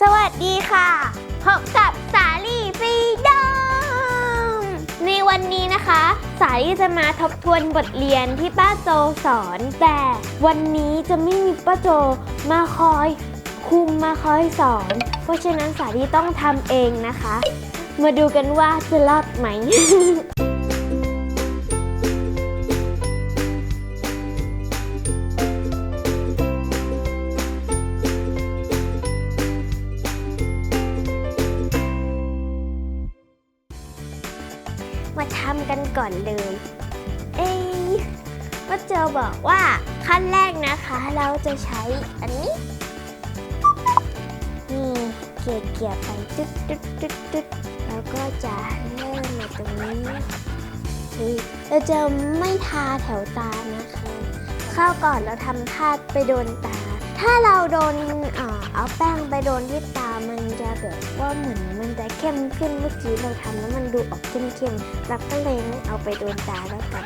สวัสดีค่ะ พบกับสาลี่ฟรีดอมในวันนี้นะคะ สาลี่จะมาทบทวนบทเรียนที่ป้าโจสอน แต่วันนี้จะไม่มีป้าโจมาคอยคุมมาคอยสอน เพราะฉะนั้นสาลี่ต้องทำเองนะคะ มาดูกันว่าจะรอดไหม กันก่อนเลย เอ้ยป้าเจอบอกว่าขั้นแรกนะคะ เราจะใช้อันนี้ นี่เกี่ยเกี่ยไปตึ๊ดตึ๊ดตึ๊ดตึ๊ดแล้วก็จะเริ่มมาตรงนี้คือเราจะไม่ทาแถวตานะคะ ข้าวก่อนเราทำทาไปโดนตา ถ้าเราโดนเอ่อเอาแป้งไปโดนที่ตามันจะแบบว่าเหมือน เข้มขึ้นเมื่อกี้เราทำแล้วมันดูออกเข้มๆเราก็เลยไม่เอาไปโดนตาแล้วกัน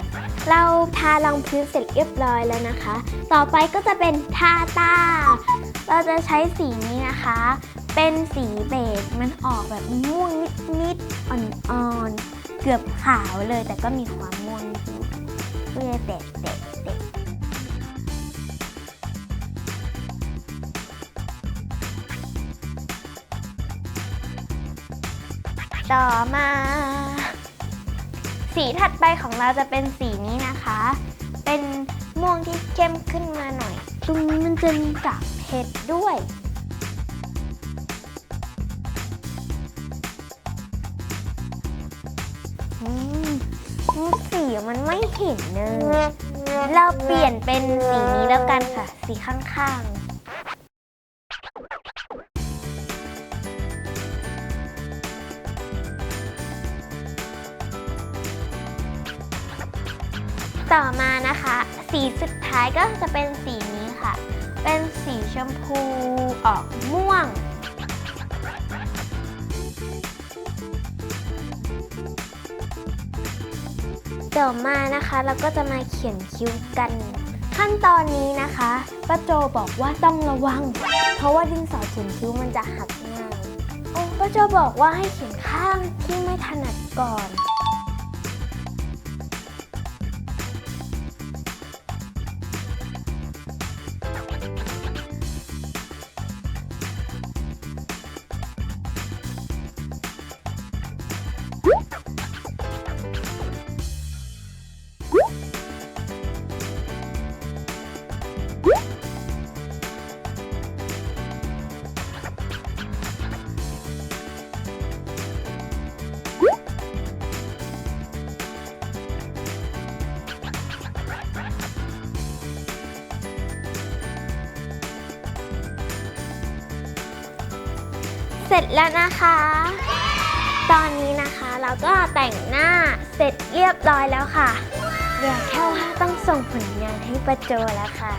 เราทารองพื้นเสร็จเรียบร้อยแล้วนะคะ ต่อไปก็จะเป็นทาตา เราจะใช้สีนี้นะคะ เป็นสีเบจมันออกแบบม่วงนิดๆอ่อนๆเกือบขาวเลยแต่ก็มีความม่วงอยู่เพื่อแตะแต่อมา สีถัดไปของเราจะเป็นสีนี้นะคะ เป็นม่วงที่เข้มขึ้นมาหน่อย ตรงนี้มันจะมีกากเพชรด้วย อืมสีมันไม่เห็นเลย เราเปลี่ยนเป็นสีนี้แล้วกันค่ะ สีข้างๆ ต่อมานะคะ สีสุดท้ายก็จะเป็นสีนี้ค่ะ เป็นสีชมพูออกม่วง ต่อมานะคะเราก็จะมาเขียนคิ้วกัน ขั้นตอนนี้นะคะป้าโจบอกว่าต้องระวัง เพราะว่าดินสอเขียนคิ้วมันจะหักง่ายโอ้ป้าโจบอกว่าให้เขียนข้างที่ไม่ถนัดก่อน เสร็จแล้วนะคะ ตอนนี้นะคะเราก็แต่งหน้าเสร็จเรียบร้อยแล้วค่ะเหลือแค่ว่าต้องส่งผลงานให้ประโจแล้วค่ะ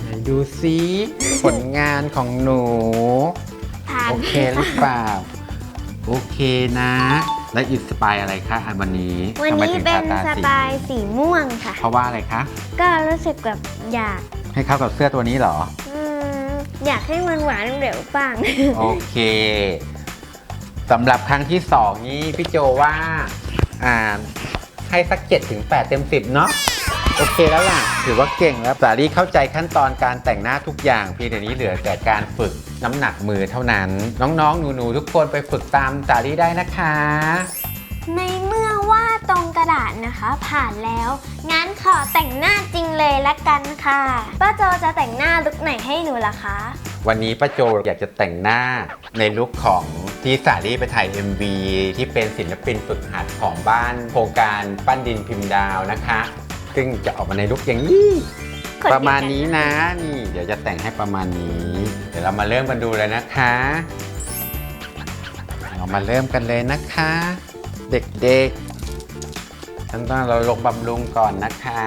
ไหนดูซิผลงานของหนู ผ่านโอเคหรือเปล่า โอเคนะ และอินสปายอะไรคะอันวันนี้วันทำไมนี้ถึงเป็นทาสตาสีไตล์สีม่วงค่ะ เพราะว่าอะไรคะ ก็รู้สึกแบบอยากให้เข้ากับเสื้อตัวนี้เหรอ อืมอยากให้มันหวานเร็วปังโอเคสำหรับครั้งที่สองนี้พี่โจว่าอ่าให้สัก7ถึง8เต็ม10เนาะโอเคแล้วล่ะ ถือว่าเก่งแล้วสาลีเข้าใจขั้นตอนการแต่งหน้าทุกอย่างเพียงแต่นี้เหลือแต่การฝึกน้ำหนักมือเท่านั้น น้องๆ หนูๆ ทุกคนไปฝึกตามสาลีได้นะคะ ในาษนะคะผ่านแล้ว งั้นขอแต่งหน้าจริงเลยละกันค่ะป้าโจจะแต่งหน้าลุกไหนให้หนูล่ะคะ วันนี้ป้าโจอยากจะแต่งหน้าในลุคของที่สาลีไปถ่าย MV ที่เป็นศิลปินฝึกหัดของบ้านโครงการปั้นดินพิมพ์ดาวนะคะ ซึ่งจะออกมาในลุคอย่างนี้ขนเดียวกัน ประมาณนี้นะนี่เดี๋ยวจะแต่งให้ประมาณนี้ เดี๋ยวเรามาเริ่มกันดูเลยนะคะ เรามาเริ่มกันเลยนะคะ เด็กๆ ขั้นตอนเราลงบำรุงก่อนนะคะ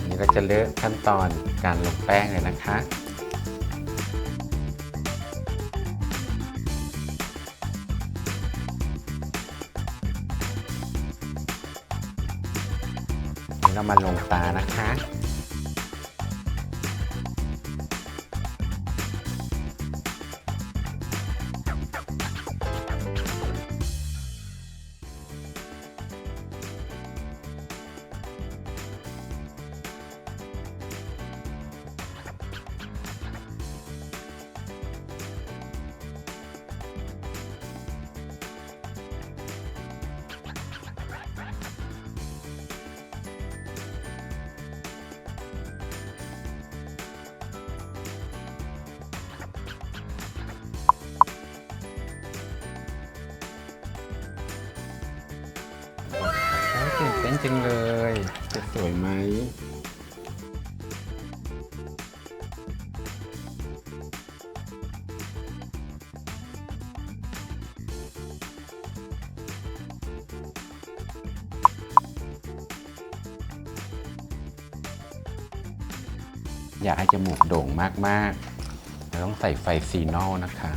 นนี้เราจะเลือกขั้นตอนการลงแป้งเลยนะคะเรามาลงตานะคะ จังเลยจะสวยไหมอยากให้จมูกโด่งมากๆเราต้องใส่ไฟซีนอลนะคะ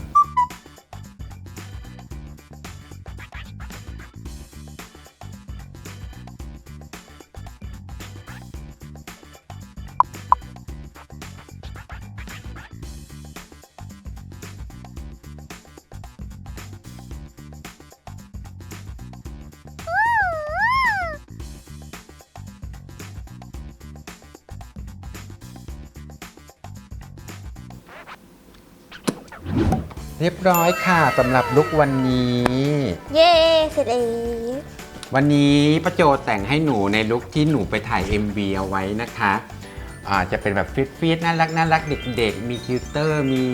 เรียบร้อยค่ะสำหรับลุกวันนี้ เย้เสร็จเองวันนี้ป้าโจแต่งให้หนูในลุคที่หนูไปถ่าย MV เอาไว้นะคะอาจะเป็นแบบฟิตๆน่ารักน่ารักเด็กๆ มีคิวเตอร์มี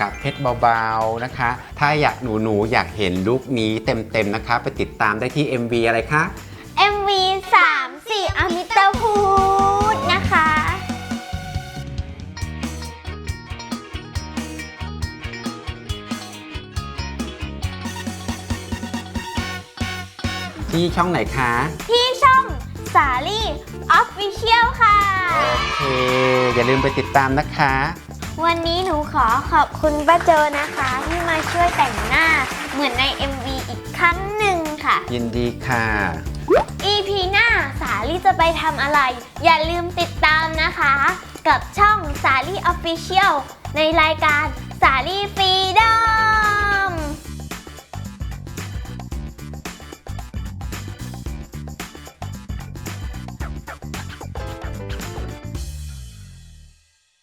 กับเพชรเบาๆนะคะ ถ้าอยากหนูหนูๆอยากเห็นลุคนี้เต็มๆนะคะ ไปติดตามได้ที่ MV อะไรคะ ที่ช่องไหนคะ ที่ช่องสาลี่ออฟฟิเชียลค่ะ โอเค อย่าลืมไปติดตามนะคะ วันนี้หนูขอขอบคุณป้าโจนะคะ ที่มาช่วยแต่งหน้าเหมือนใน MV อีกครั้งหนึ่งค่ะ ยินดีค่ะ EP หน้าสาลี่จะไปทำอะไร อย่าลืมติดตามนะคะ กับช่องสาลี่ออฟฟิเชียลในรายการ